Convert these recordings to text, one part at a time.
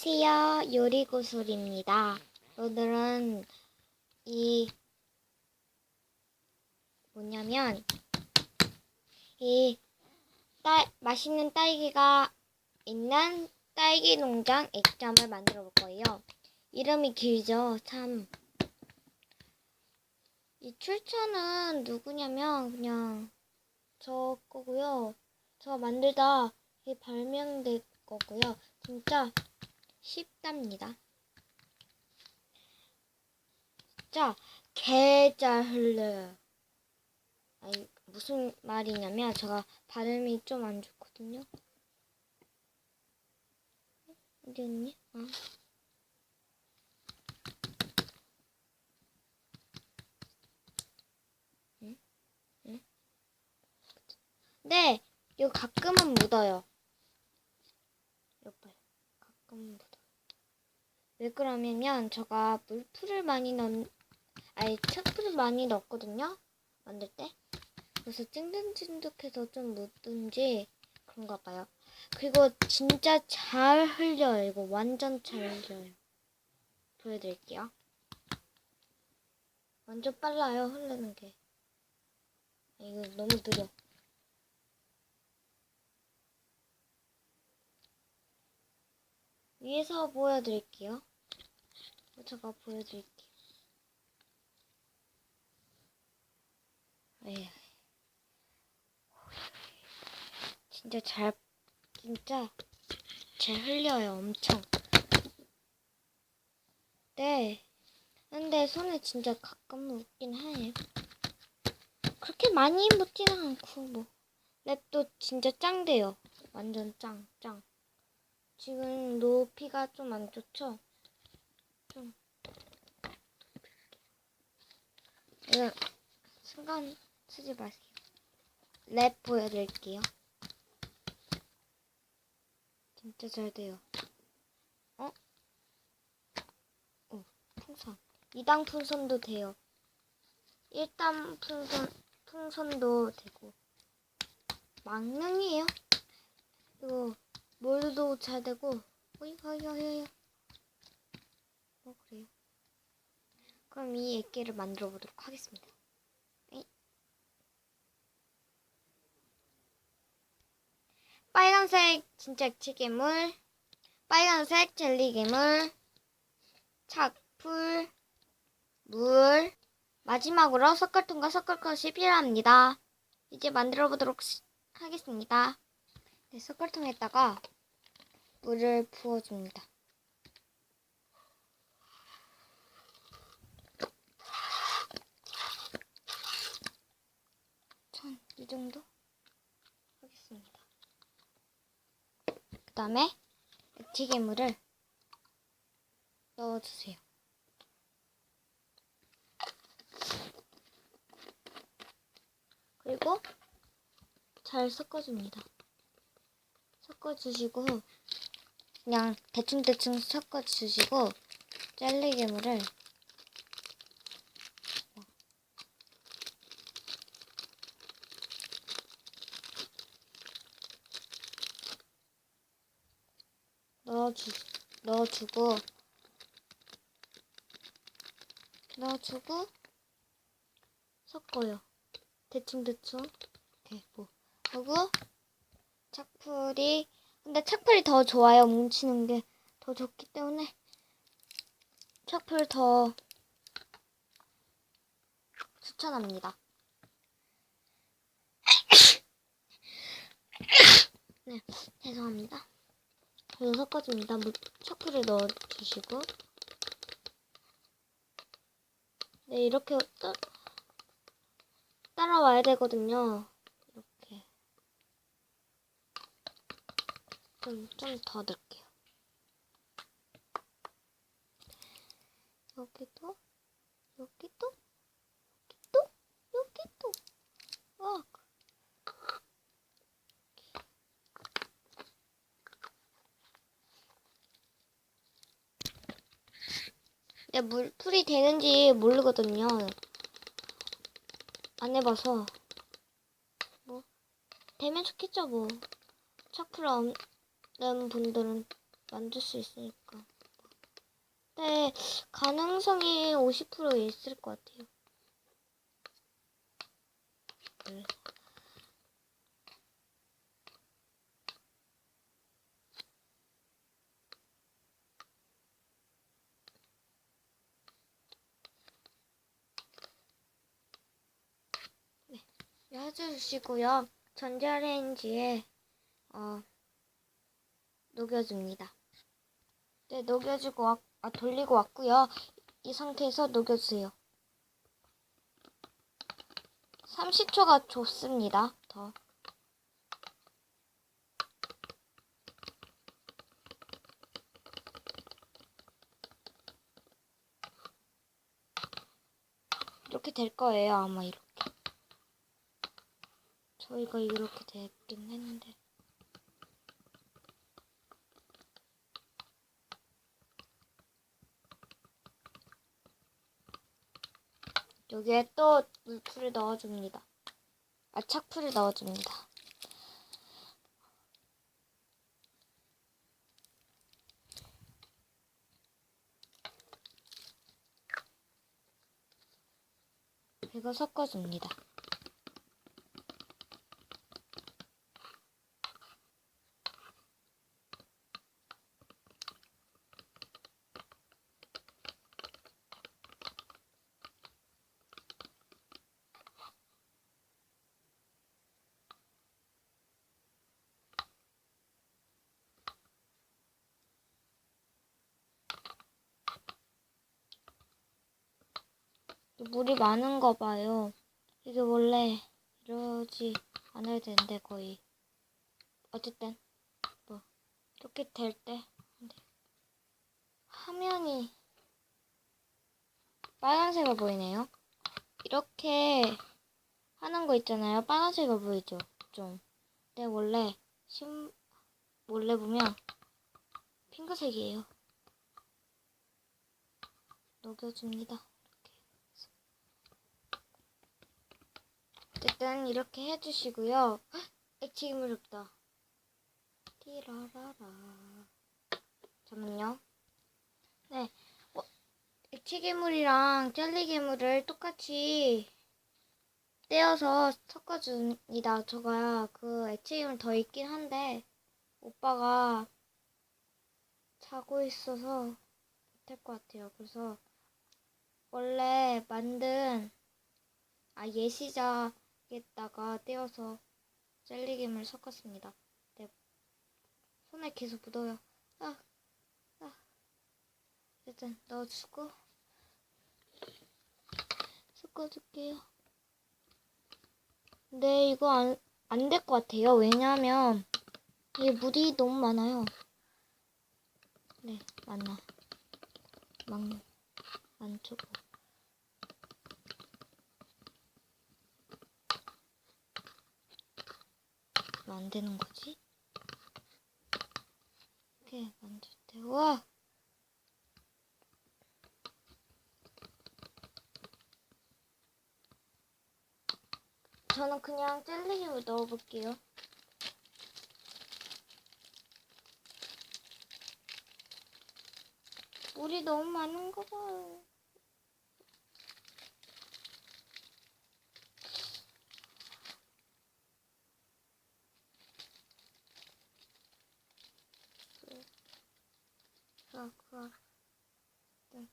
안녕하세요. 요리고술입니다. 오늘은 이 뭐냐면 이 딸, 맛있는 딸기가 있는 딸기 농장 액잠을 만들어 볼 거예요. 이름이 길죠. 참. 이 출처는 누구냐면 그냥 저 거고요. 저 만들다 이게 발명될 거고요. 진짜 쉽답니다. 진짜 개잘 흘려요. 아니 무슨 말이냐면 제가 발음이 좀 안 좋거든요. 어디 있니? 아. 네, 이거 가끔은 묻어요. 가끔 묻어. 왜 그러냐면 제가 물풀을 많이 넣, 아니 착풀을 많이 넣었거든요. 만들 때. 그래서 찐득찐득해서 좀 묻든지 그런가 봐요. 그리고 진짜 잘 흘려요. 이거 완전 잘 흘려요. 보여드릴게요. 완전 빨라요. 흐르는 게. 이거 너무 느려. 위에서 보여드릴게요. 제가 보여드릴게요. 에휴. 진짜 잘, 진짜 잘 흘려요, 엄청. 네. 근데 손에 진짜 가끔 묻긴 하네요. 그렇게 많이 묻지는 않고, 뭐. 랩도 진짜 짱돼요. 완전 짱, 짱. 지금 높이가 좀 안 좋죠? 좀. 이거 순간 쓰지 마세요. 랩 보여드릴게요. 진짜 잘 돼요. 어? 어, 풍선. 2단 풍선도 돼요. 1단 풍선, 풍선도 되고. 망능이에요. 이거 뭘도 잘 되고. 어이, 어이, 어이, 어이. 어, 그래요. 그럼 이 액기를 만들어 보도록 하겠습니다. 에이. 빨간색 진짜 액체 괴물, 빨간색 젤리 괴물, 착풀, 물, 마지막으로 섞을 것이 필요합니다. 이제 만들어 보도록 시- 하겠습니다. 네, 섞을 통에다가 물을 부어줍니다. 전이 정도 하겠습니다. 그 다음에 액체괴물을 넣어주세요. 그리고 잘 섞어줍니다. 섞어주시고 그냥 대충대충 섞어주시고 젤리괴물을 넣어주, 넣어주고 넣어주고 섞어요. 대충대충 되고 그리고 착풀이 근데 착풀이 더 좋아요. 뭉치는 게 더 좋기 때문에 착풀 더 추천합니다. 네, 죄송합니다. 그래서 섞어줍니다. 물, 착풀을 넣어주시고 네, 이렇게 따, 따라와야 되거든요. 이렇게 좀 좀 더 넣을게요. 여기도 여기도 여기도 와 네, 물풀이 되는지 모르거든요. 안 해봐서. 뭐, 되면 좋겠죠, 뭐. 착풀 없는 분들은 만들 수 있으니까. 네, 가능성이 50% 있을 것 같아요. 네. 네, 해주시고요. 전자레인지에 어, 녹여줍니다. 네, 녹여주고 왔, 아, 돌리고 왔고요. 이 상태에서 녹여주세요. 30초가 좋습니다. 더. 이렇게 될 거예요. 아마 이렇게. 저희가 이렇게 됐긴 했는데. 여기에 또 물풀을 넣어줍니다. 아, 착풀을 넣어줍니다. 그리고 섞어줍니다. 물이 많은가 봐요. 이게 원래 이러지 않아야 되는데 거의. 어쨌든 뭐 이렇게 될 때 화면이 빨간색으로 보이네요. 이렇게 하는 거 있잖아요. 빨간색으로 보이죠? 좀. 근데 원래 심 원래 보면 핑크색이에요. 녹여줍니다. 어쨌든 이렇게 해주시고요. 헉, 액체기물 없다. 띠라라라. 잠깐만요. 네. 어, 액체괴물이랑 젤리괴물을 똑같이 떼어서 섞어줍니다. 제가 그 액체괴물 더 있긴 한데 오빠가 자고 있어서 못할 것 같아요. 그래서 원래 만든 아 예시작 에다가 떼어서 젤리김을 섞었습니다. 네. 손에 계속 묻어요. 아, 아. 일단 넣어주고 섞어줄게요. 네, 이거 안, 안 될 것 같아요. 왜냐하면 이게 물이 너무 많아요. 네, 많아. 많, 많죠. 왜 안 되는 거지? 이렇게 만들 때, 와! 저는 그냥 젤리김을 넣어볼게요. 물이 너무 많은가 봐요. 아, 그, 네.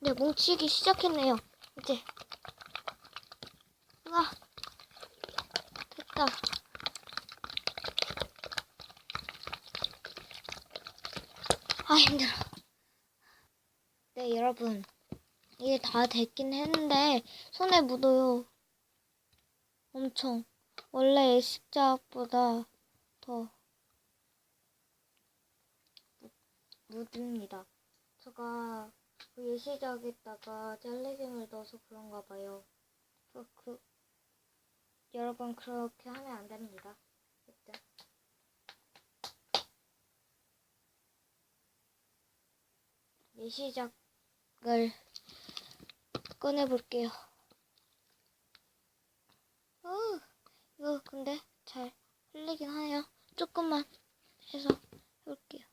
네, 뭉치기 시작했네요. 이제. 우와. 됐다. 아, 힘들어. 네, 여러분. 이게 다 됐긴 했는데, 손에 묻어요. 엄청. 원래 예식작보다 더 묻- 묻습니다. 제가 그 예시작에다가 젤리김을 넣어서 그런가 봐요. 그, 그, 여러분 그렇게 하면 안 됩니다. 일단. 예시작을 꺼내볼게요. 어, 이거 근데 잘 흘리긴 하네요. 조금만 해서 해볼게요.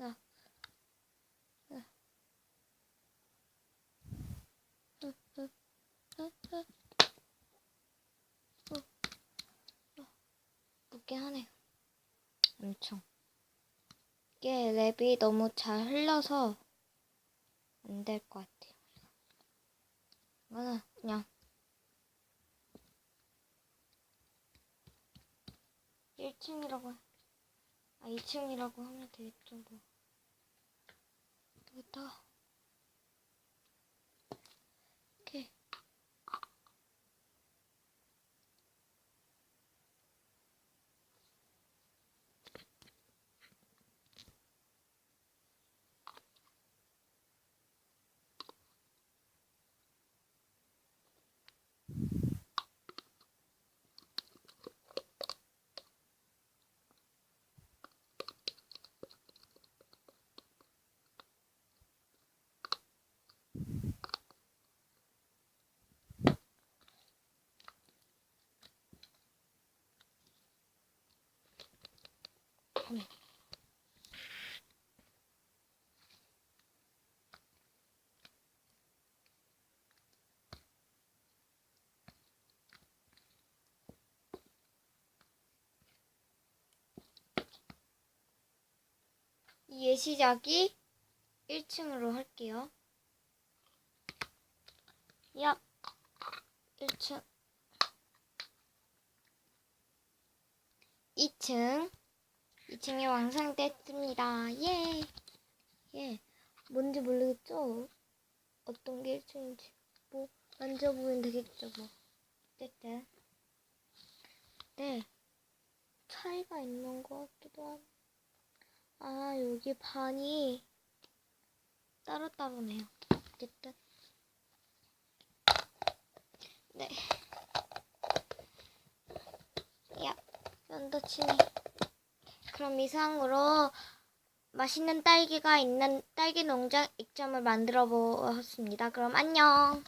으. 어, 어, 하네요. 엄청. 이게 랩이 너무 잘 흘러서 안 될 것 같아요. 이거는 그냥 1층이라고 아 2층이라고 하면 되겠죠 뭐 여기다가 이 예시작이 1층으로 할게요. 야, 1층. 2층. 2층이 완성됐습니다. 예. 예. 뭔지 모르겠죠? 어떤 게 1층인지. 뭐, 만져보면 되겠죠, 뭐. 어쨌든. 네. 차이가 있는 것 같기도 하고. 아, 여기 반이 따로따로네요. 어쨌든. 네. 야, 연도 치네. 그럼 이상으로 맛있는 딸기가 있는 딸기 농장 액점을 만들어 보았습니다. 그럼 안녕.